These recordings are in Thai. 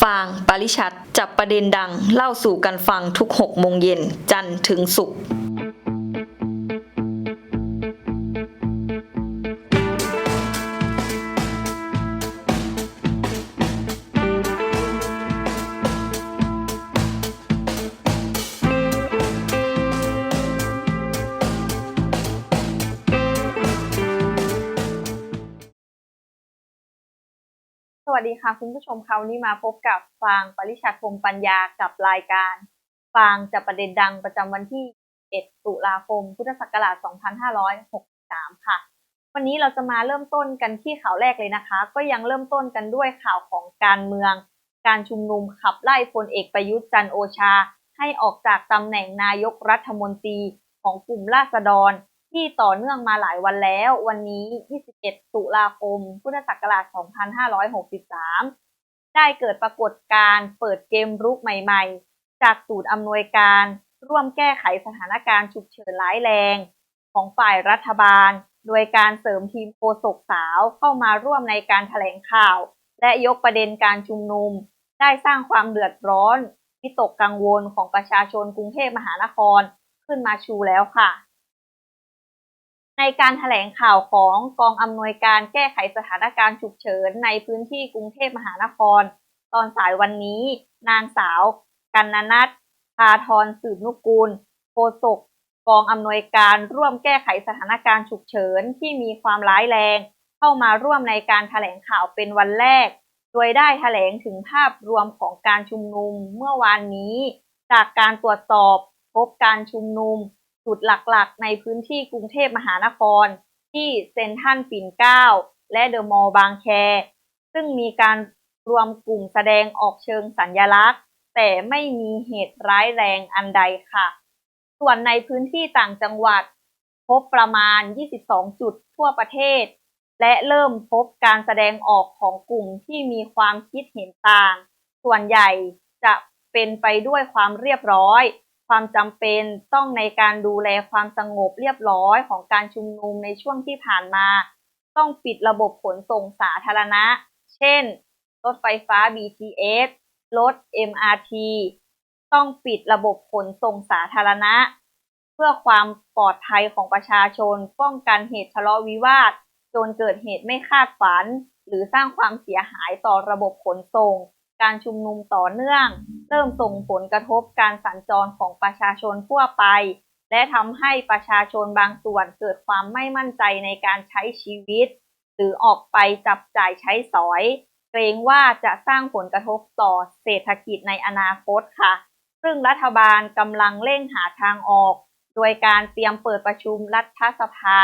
ฟางปริชัดจับประเด็นดังเล่าสู่กันฟังทุก 6 โมงเย็นจันทร์ถึงศุกร์ สวัสดีค่ะคุณผู้ชมคะวันนี้มาพบกับฟางปริชาคมปัญญากับรายการ ฟางจะประเด็นดังประจำวันที่ 1 ตุลาคม พุทธศักราช 2563 ค่ะ วันนี้เราจะมาเริ่มต้นกันที่ข่าวแรกเลยนะคะ ก็ยังเริ่มต้นกันด้วยข่าวของการเมือง การชุมนุมขับไล่พลเอกประยุทธ์จันโอชา ให้ออกจากตำแหน่งนายกรัฐมนตรีของกลุ่มราษฎร ที่ต่อเนื่องมาหลายวันแล้ว วันนี้ 21 ตุลาคม พุทธศักราช 2563 ได้เกิดปรากฏการณ์เปิดเกมรุกใหม่ ๆ จากสูตรอำนวยการร่วมแก้ไขสถานการณ์ฉุกเฉินร้ายแรง ของฝ่ายรัฐบาล โดยการเสริมทีมโฆษกสาวเข้ามาร่วมในการแถลงข่าว และยกประเด็นการชุมนุม ได้สร้างความเดือดร้อนวิตกกังวลของประชาชนกรุงเทพมหานครขึ้นมาชูแล้วค่ะ ในการแถลงข่าวของกองอำนวยการแก้ไขสถานการณ์ฉุกเฉินในพื้นที่กรุงเทพมหานคร ตอนสายวันนี้ นางสาว กันนนัทพาทรสืบนุกูลโฆษกกองอำนวยการร่วมแก้ไขสถานการณ์ฉุกเฉินที่มีความร้ายแรง เข้ามาร่วมในการแถลงข่าวเป็นวันแรก โดยได้แถลงถึงภาพรวมของการชุมนุมเมื่อวานนี้ จากการตรวจสอบพบการชุมนุม จุดหลักๆ ในพื้นที่กรุงเทพมหานคร ที่เซ็นทรัลปิ่นเกล้าและเดอะมอลล์บางแค ซึ่งมีการรวมกลุ่มแสดงออกเชิงสัญญลักษณ์ แต่ไม่มีเหตุร้ายแรงอันใดค่ะ ส่วนในพื้นที่ต่างจังหวัด พบประมาณ 22 จุดทั่วประเทศ และเริ่มพบการแสดงออกของกลุ่มที่มีความคิดเห็นต่าง ส่วนใหญ่จะเป็นไปด้วยความเรียบร้อย ความจำเป็นต้องในการดูแลความสงบเรียบร้อยของการชุมนุมในช่วงที่ผ่านมา ต้องปิดระบบขนส่งสาธารณะ เช่น รถไฟฟ้า BTS รถ MRT ต้องปิดระบบขนส่งสาธารณะ เพื่อความปลอดภัยของประชาชน ป้องกันเหตุทะเลาะวิวาท จนเกิดเหตุไม่คาดฝัน หรือสร้างความเสียหายต่อระบบขนส่ง การชุมนุมต่อเนื่อง เริ่มส่งผลกระทบการสัญจรของประชาชนทั่วไป และทำให้ประชาชนบางส่วนเกิดความไม่มั่นใจในการใช้ชีวิต หรือออกไปจับจ่ายใช้สอย เกรงว่าจะสร้างผลกระทบต่อเศรษฐกิจในอนาคตค่ะ ซึ่งรัฐบาลกำลังเร่งหาทางออก โดยการเตรียมเปิดประชุมรัฐสภา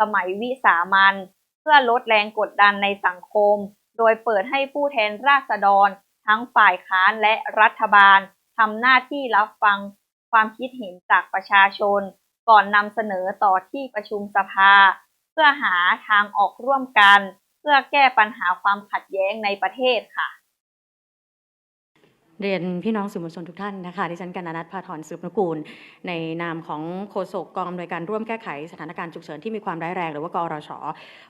สมัยวิสามันเพื่อลดแรงกดดันในสังคม ดยเปิดให้ผู้แทนราษฎร ทั้งฝ่ายค้านและรัฐบาลทำหน้าที่รับฟังความคิดเห็นจากประชาชน ก่อนนำเสนอต่อที่ประชุมสภา เพื่อหาทางออกร่วมกัน เพื่อแก้ปัญหาความขัดแย้งในประเทศค่ะ เรียนพี่น้องสื่อมวลชนทุกท่านนะคะดิฉันกันนัทพาถอนสืบนุกูล ในนามของโฆษกกองอำนวยการร่วมแก้ไขสถานการณ์ฉุกเฉินที่มีความร้ายแรงหรือว่ากอรช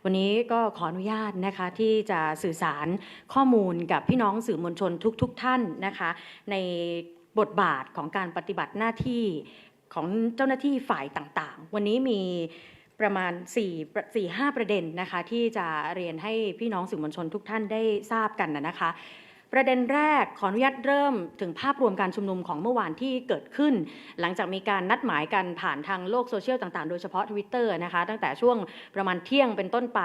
วันนี้ก็ขออนุญาตนะคะที่จะสื่อสารข้อมูลกับพี่น้องสื่อมวลชนทุก ๆทท่านนะคะในบทบาทของการปฏิบัติหน้าที่ของเจ้าหน้าที่ฝ่ายต่างๆ วันนี้มีประมาณ4 4 5ประเด็นนะคะที่จะเรียนให้พี่น้องสื่อมวลชนทุกท่านได้ทราบกันนะคะ ประเด็นแรกขออนุญาตเริ่มถึงภาพรวมการชุมนุมของเมื่อวานที่เกิดขึ้น หลังจากมีการนัดหมายกันผ่านทางโลกโซเชียลต่างๆ โดยเฉพาะ Twitter นะคะตั้งแต่ช่วงประมาณเที่ยงเป็นต้นไป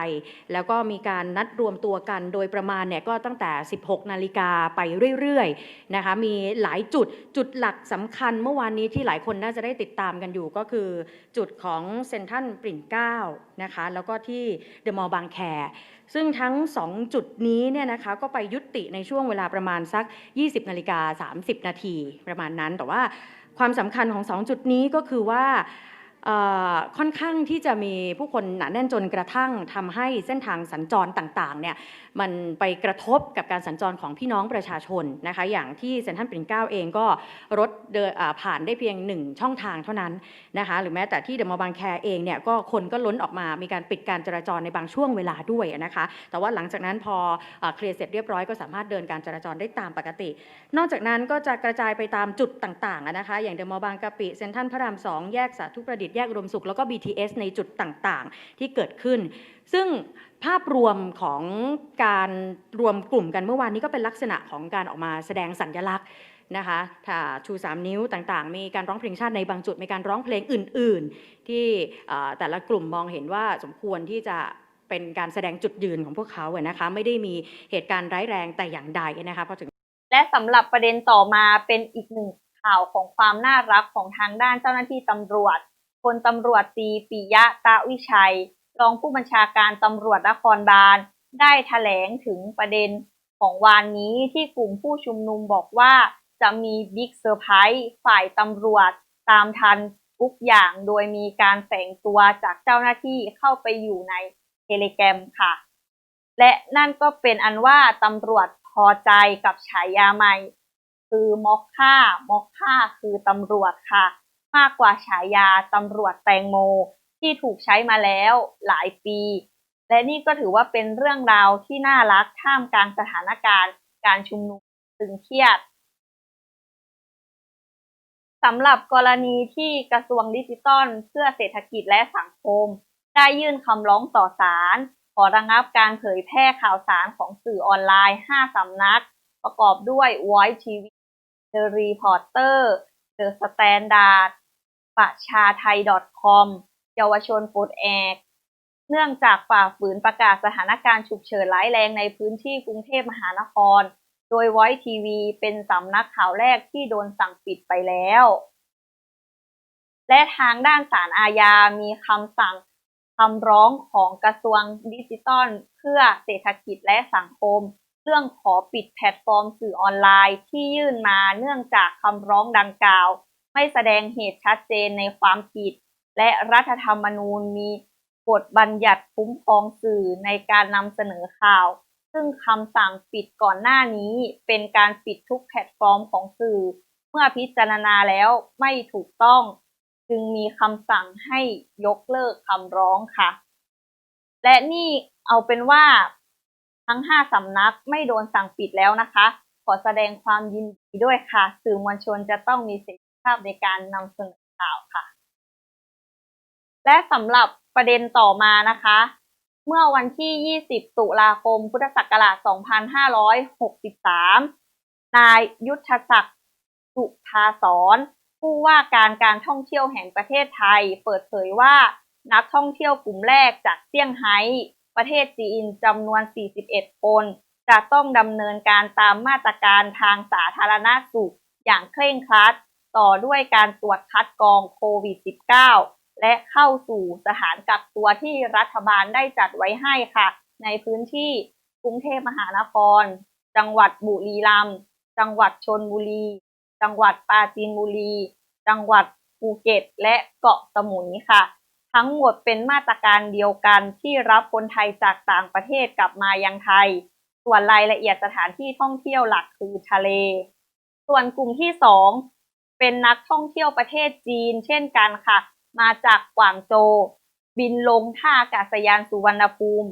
แล้วก็มีการนัดรวมตัวกันโดยประมาณเนี่ยก็ตั้งแต่ 16 นาฬิกาไปเรื่อยๆนะคะมีหลายจุดจุดหลักสำคัญเมื่อวานนี้ที่หลายคนน่าจะได้ติดตามกันอยู่ก็คือจุดของเซนทรัลปริ่นเก้านะคะแล้วก็ที่เดอะมอลล์บางแคซึ่งทั้ง 2 จุดนี้เนี่ยนะคะก็ไปยุติในช่วงเวลาลาประมาณสัก 20นาฬิกา30 นาทีประมาณนั้น แต่ว่าความสำคัญของ 2 จุดนี้ก็คือว่า ค่อนข้างที่จะมีผู้คนหนาแน่นจนกระทั่งทำให้เส้นทางสัญจรต่างๆเนี่ยมันไปกระทบกับการสัญจรของพี่น้องประชาชนนะคะอย่างที่เซ็นทรัลปิ่นเกล้าเองก็รถเดินผ่านได้เพียงหนึ่งช่องทางเท่านั้นนะคะหรือแม้แต่ที่เดอะมอลล์บางแคเองเนี่ยก็คนก็ล้นออกมามีการปิดการจราจรในบางช่วงเวลาด้วยนะคะแต่ว่าหลังจากนั้นพออเคลียร์เสร็จเรียบร้อยก็สามารถเดินการจราจรได้ตามปกติ นอกจากนั้นก็จะกระจายไปตามจุดต่างๆนะคะอย่างเดอะมอลล์บางกะปิเซ็นทรัลพระรามสองแยกสาธุประดิษฐ์แยกอุดมสุข แล้วก็ BTS ในจุดต่างๆ ที่เกิดขึ้น ซึ่งภาพรวมของการรวมกลุ่มกันเมื่อวานนี้ก็เป็นลักษณะของการออกมาแสดงสัญลักษณ์นะคะถ้าชู 3 นิ้วต่างๆ มีการร้องเพลงชาติในบางจุด มีการร้องเพลงอื่น ๆ ที่แต่ละกลุ่มมองเห็นว่าสมควรที่จะเป็นการแสดงจุดยืนของพวกเขาอะนะคะ ไม่ได้มีเหตุการณ์ร้ายแรงแต่อย่างใดนะคะพอถึง และสำหรับประเด็นต่อมาเป็นอีกหนึ่งข่าวของความน่ารักของทางด้านเจ้าหน้าที่ตำรวจ พลตำรวจตีปิยะตะวิชัย รองผู้บัญชาการตำรวจนครบาล ได้แถลงถึงประเด็นของวานนี้ที่กลุ่มผู้ชุมนุมบอกว่าจะมีบิ๊กเซอร์ไพรส์ฝ่ายตำรวจตามทันทุกอย่างโดยมีการแฝงตัวจากเจ้าหน้าที่เข้าไปอยู่ในเทเลแกรมค่ะ และนั่นก็เป็นอันว่าตำรวจพอใจกับฉายาใหม่ คือมอกค่ามอกค่าคือตำรวจค่ะ มากกว่าฉายาตำรวจแตงโมที่ถูกใช้มาแล้วหลายปี และนี่ก็ถือว่าเป็นเรื่องราวที่น่ารักท่ามกลางสถานการณ์ การชุมนุมตึงเครียดสำหรับกรณีที่กระทรวงดิจิทัลเพื่อเศรษฐกิจและสังคม ได้ยื่นคำร้องต่อศาลขอระงับการเผยแพร่ข่าวสารของสื่อออนไลน์ 5 สำนัก ประกอบด้วย Voice TV The Reporter The Standard ประชาไทย .com เยาวชนปลดแอกเนื่องจากฝ่าฝืนประกาศสถานการณ์ฉุกเฉินร้ายแรงในพื้นที่กรุงเทพมหานคร โดย Voice TV เป็นสำนักข่าวแรกที่โดนสั่งปิดไปแล้ว และทางด้านศาลอาญามีคำสั่งคำร้องของกระทรวงดิจิทัลเพื่อเศรษฐกิจและสังคม เรื่องขอปิดแพลตฟอร์มสื่อออนไลน์ที่ยื่นมาเนื่องจากคำร้องดังกล่าว ไม่แสดงเหตุชัดเจนในความผิด และรัฐธรรมนูญมีบทบัญญัติคุ้มครองสื่อในการนำเสนอข่าว ซึ่งคำสั่งปิดก่อนหน้านี้เป็นการปิดทุกแพลตฟอร์มของสื่อ เมื่อพิจารณาแล้วไม่ถูกต้อง จึงมีคำสั่งให้ยกเลิกคำร้องค่ะ และนี่เอาเป็นว่าทั้ง 5สำนักไม่โดนสั่งปิดแล้วนะคะ ขอแสดงความยินดีด้วยค่ะ สื่อมวลชนจะต้องมีเสรีาพในการนำเสนอข่าวค่ะ และสำหรับประเด็นต่อมานะคะ เมื่อวันที่ 20 ตุลาคม พุทธศักราช 2563 นายยุทธศักดิ์สุภาสอนผู้ว่าการการท่องเที่ยวแห่งประเทศไทย เปิดเผยว่านักท่องเที่ยวกลุ่มแรกจากเซี่ยงไฮ้ประเทศจีนจำนวน 41 คนจะต้องดำเนินการตามมาตรการทางสาธารณสุขอย่างเคร่งครัด ต่อด้วยการตรวจคัดกรองโควิด -19 และเข้าสู่สถานกักตัวที่รัฐบาลได้จัดไว้ให้ค่ะ ในพื้นที่กรุงเทพมหานคร จังหวัดบุรีรัมย์จังหวัดชนบุรี จังหวัดปราจีนบุรี จังหวัดภูเก็ต และเกาะสมุยค่ะ ทั้งหมดเป็นมาตรการเดียวกันที่รับคนไทยจากต่างประเทศกลับมายังไทย ส่วนรายละเอียดสถานที่ท่องเที่ยวหลักคือทะเล ส่วนกลุ่มที่สอง เป็นนักท่องเที่ยวประเทศจีน เช่นกันค่ะ มาจากกวางโจวบินลงท่าอากาศยานสุวรรณภูมิ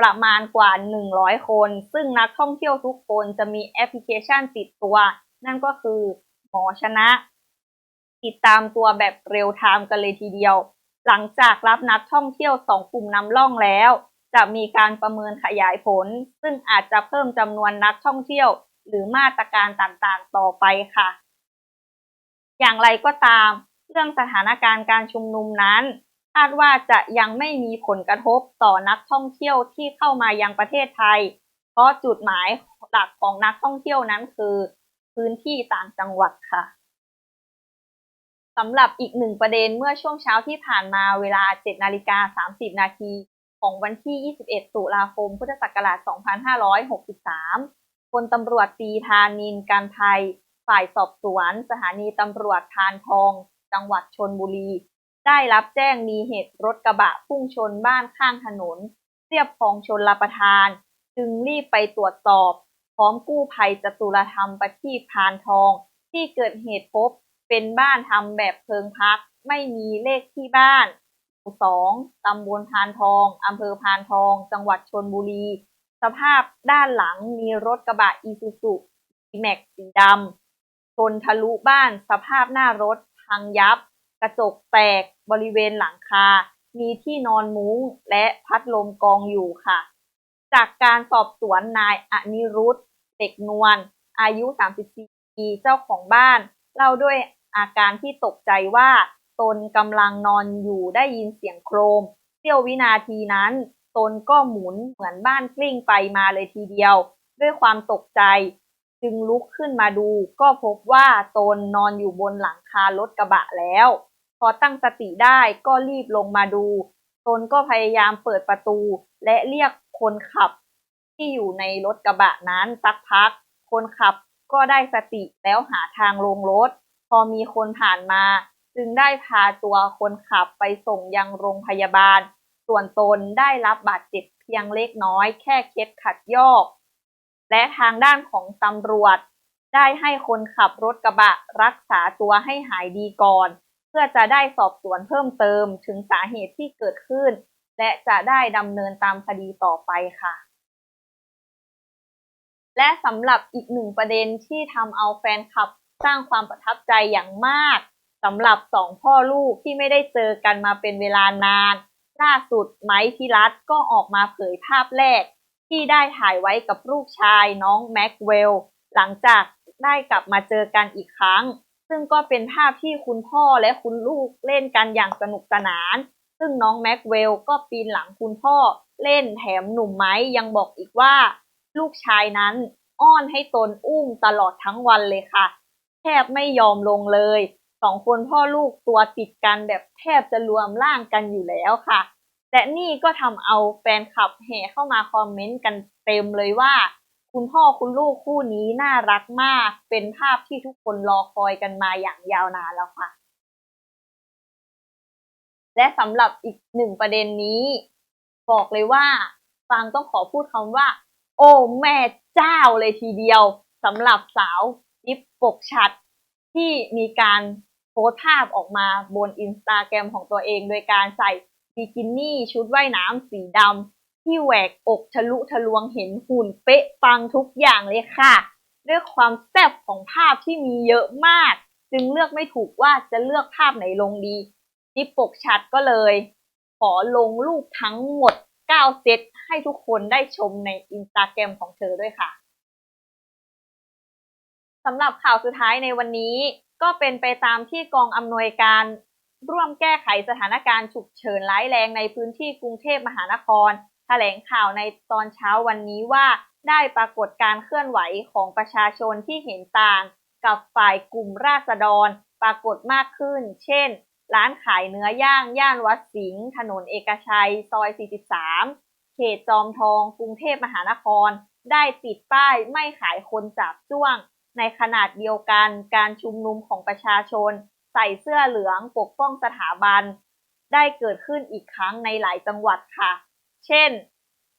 ประมาณกว่า 100 คน ซึ่งนักท่องเที่ยวทุกคนจะมีแอปพลิเคชันติดตัว นั่นก็คือหมอชนะ ติดตามตัวแบบเรียลไทม์กันเลยทีเดียว หลังจากรับนักท่องเที่ยวสองกลุ่มนำล่องแล้ว จะมีการประเมินขยายผล ซึ่งอาจจะเพิ่มจำนวนนักท่องเที่ยว หรือมาตรการต่างๆ ต่อไปค่ะ อย่างไรก็ตาม เรื่องสถานการณ์การชุมนุมนั้น คาดว่าจะยังไม่มีผลกระทบต่อนักท่องเที่ยวที่เข้ามายังประเทศไทย เพราะจุดหมายหลักของนักท่องเที่ยวนั้นคือ พื้นที่ต่างจังหวัดค่ะสำหรับอีกหนึ่งประเด็นเมื่อช่วงเช้าที่ผ่านมาเวลา 7 นาฬิกา 30 นาทีของวันที่ 21 ตุลาคม พุทธศักราช 2563 พลตำรวจตีธานินการไทย ฝ่ายสอบสวน สถานีตำรวจทานทอง จังหวัดชนบุรี ได้รับแจ้งมีเหตุรถกระบะพุ่งชนบ้านข้างถนนเรียบคลองชนลประทาน จึงรีบไปตรวจสอบ พร้อมกู้ภัยจตุรธรรมประทีปพานทอง ที่เกิดเหตุพบเป็นบ้านทำแบบเพิงพัก ไม่มีเลขที่บ้านหมู่สองตำบลพานทองอำเภอพานทอง จังหวัดชนบุรี สภาพด้านหลังมีรถกระบะอีซูซุดีแม็กสีดำ ชนทะลุบ้าน สภาพหน้ารถ พังยับ กระจกแตก บริเวณหลังคา มีที่นอนมุ้งและพัดลมกองอยู่ค่ะ จากการสอบสวนนายอนิรุธเด็กนวลอายุ 34 ปีเจ้าของบ้าน เล่าด้วยอาการที่ตกใจว่า ตนกำลังนอนอยู่ได้ยินเสียงโครมเสี้ยววินาทีนั้น ตนก็หมุนเหมือนบ้านกลิ้งไปมาเลยทีเดียว ด้วยความตกใจ จึงลุกขึ้นมาดูก็พบว่าตนนอนอยู่บนหลังคารถกระบะแล้ว พอตั้งสติได้ก็รีบลงมาดู ตนก็พยายามเปิดประตู และเรียกคนขับ ที่อยู่ในรถกระบะนั้นสักพัก คนขับก็ได้สติแล้วหาทางลงรถ พอมีคนผ่านมา จึงได้พาตัวคนขับไปส่งยังโรงพยาบาล ส่วนตนได้รับบาดเจ็บเพียงเล็กน้อยแค่เคล็ดขัดยอก และทางด้านของตำรวจ ได้ให้คนขับรถกระบะรักษาตัวให้หายดีก่อน เพื่อจะได้สอบสวนเพิ่มเติมถึงสาเหตุที่เกิดขึ้น และจะได้ดำเนินตามคดีต่อไปค่ะ และสำหรับอีกหนึ่งประเด็นที่ทำเอาแฟนคลับสร้างความประทับใจอย่างมากสำหรับสองพ่อลูกที่ไม่ได้เจอกันมาเป็นเวลานาน ล่าสุดไมค์พิรัตก็ออกมาเผยภาพแรก ที่ได้ถ่ายไว้กับลูกชายน้องแม็กเวลหลังจากได้กลับมาเจอกันอีกครั้ง ซึ่งก็เป็นภาพที่คุณพ่อและคุณลูกเล่นกันอย่างสนุกสนาน ซึ่งน้องแม็กเวลก็ปีนหลังคุณพ่อเล่นแถมหนุ่มไม้ยังบอกอีกว่า ลูกชายนั้นอ้อนให้ตนอุ้มตลอดทั้งวันเลยค่ะ แทบไม่ยอมลงเลยสองคนพ่อลูกตัวติดกันแบบแทบจะรวมร่างกันอยู่แล้วค่ะ และนี่ก็ทำเอาแฟนคลับแห่เข้ามาคอมเมนต์กันเต็มเลยว่า คุณพ่อคุณลูกคู่นี้น่ารักมาก เป็นภาพที่ทุกคนรอคอยกันมาอย่างยาวนานแล้วค่ะ และสำหรับอีกหนึ่งประเด็นนี้ บอกเลยว่าฟังต้องขอพูดคำว่า โอ้แม่เจ้าเลยทีเดียวสำหรับสาวยิปปกชัด ที่มีการโพสภาพออกมาบนอินสตาแกรมของตัวเอง โดยการใส่ บิกินี่ชุดว่ายน้ำสีดำที่แหวกอกทะลุทะลวงเห็นหุ่นเป๊ะปังทุกอย่างเลยค่ะ ด้วยความแซ่บของภาพที่มีเยอะมาก จึงเลือกไม่ถูกว่าจะเลือกภาพไหนลงดียิปปกชัดก็เลย ขอลงรูปทั้งหมด 9 เซตให้ทุกคนได้ชมในอินสตาแกรมของเธอด้วยค่ะสำหรับข่าวสุดท้ายในวันนี้ก็เป็นไปตามที่กองอำนวยการ ร่วมแก้ไขสถานการณ์ฉุกเฉินร้ายแรงในพื้นที่กรุงเทพมหานคร แถลงข่าวในตอนเช้าวันนี้ว่า ได้ปรากฏการเคลื่อนไหวของประชาชนที่เห็นต่าง กับฝ่ายกลุ่มราษฎร ปรากฏมากขึ้น เช่น ร้านขายเนื้อย่างย่านวัดสิงห์ถนนเอกชัย ซอย 43 เขตจอมทอง กรุงเทพมหานคร ได้ติดป้ายไม่ขายคนจับจ้วง ในขนาดเดียวกันการชุมนุมของประชาชน ส่เสื้อเหลืองปกป้องสถาบัน ได้เกิดขึ้นอีกครั้งในหลายจังหวัดค่ะ เช่น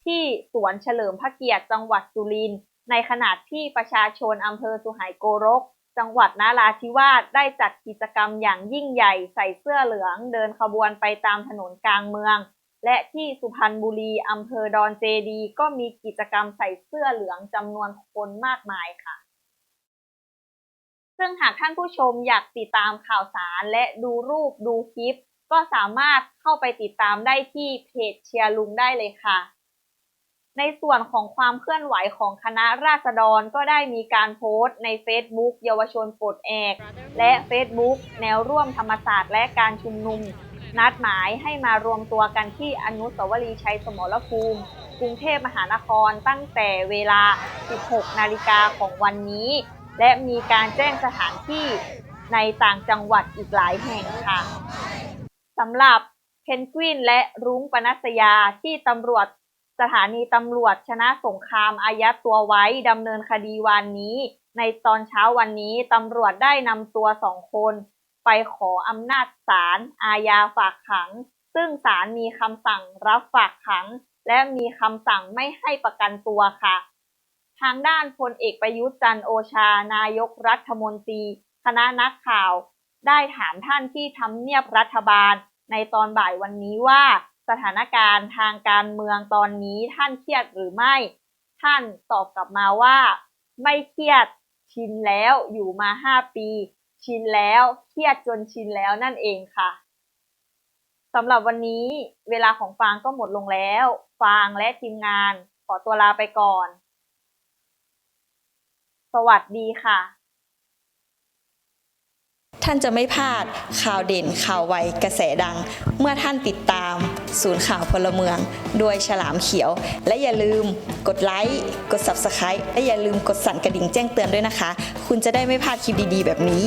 ที่สวนเฉลิมพระเกียรติจังหวัดสุรินทร์ในขณะที่ประชาชนอำเภอสุไหงโกรก จังหวัดนาราธิวาสได้จัดกิจกรรมอย่างยิ่งใหญ่ใส่เสื้อเหลืองเดินขบวนไปตามถนนกลางเมือง และที่สุพรรณบุรีอำเภอดอนเจดี ก็มีกิจกรรมใส่เสื้อเหลืองจำนวนคนมากมายค่ะ ซึ่งหากท่านผู้ชมอยากติดตามข่าวสารและดูรูปดูคลิป ก็สามารถเข้าไปติดตามได้ที่เพจเชียร์ลุงได้เลยค่ะ ในส่วนของความเคลื่อนไหวของคณะราษฎรก็ได้มีการโพสต์ใน Facebook เยาวชนปลดแอก และ Facebook แนวร่วมธรรมศาสตร์และการชุมนุม นัดหมายให้มารวมตัวกันที่อนุสาวรีย์ชัยสมรภูมิกรุงเทพมหานครตั้งแต่เวลา 16 นาฬิกาของวันนี้ และมีการแจ้งสถานที่ในต่างจังหวัดอีกหลายแห่งค่ะสำหรับเพนกวินและรุ้งปนัสยาที่ตำรวจสถานีตำรวจชนะสงครามอายัดตัวไว้ดำเนินคดีวันนี้ ในตอนเช้าวันนี้ตำรวจได้นำตัวสองคน ไปขออำนาจศาลอาญาฝากขัง ซึ่งศาลมีคำสั่งรับฝากขัง และมีคำสั่งไม่ให้ประกันตัวค่ะ ทางด้านพลเอกประยุทธ์จันโอชานายกรัฐมนตรี คณะนักข่าว ได้ถามท่านที่ทำเนียบรัฐบาลในตอนบ่ายวันนี้ว่าสถานการณ์ทางการเมืองตอนนี้ท่านเครียดหรือไม่ ท่านตอบกลับมาว่า ไม่เครียดชินแล้วอยู่มาห้าปี ชินแล้วเครียดจนชินแล้วนั่นเองค่ะสำหรับวันนี้เวลาของฟางก็หมดลงแล้ว ฟางและทีมงานขอตัวลาไปก่อน สวัสดีค่ะ ท่านจะไม่พลาดข่าวเด่นข่าวไวกระแสดัง เมื่อท่านติดตาม ศูนย์ข่าวพลเมืองโดยฉลามเขียว และอย่าลืมกดไลค์กด Subscribe และอย่าลืมกดสั่นกระดิ่งแจ้งเตือนด้วยนะคะ คุณจะได้ไม่พลาดคลิปดีๆ แบบนี้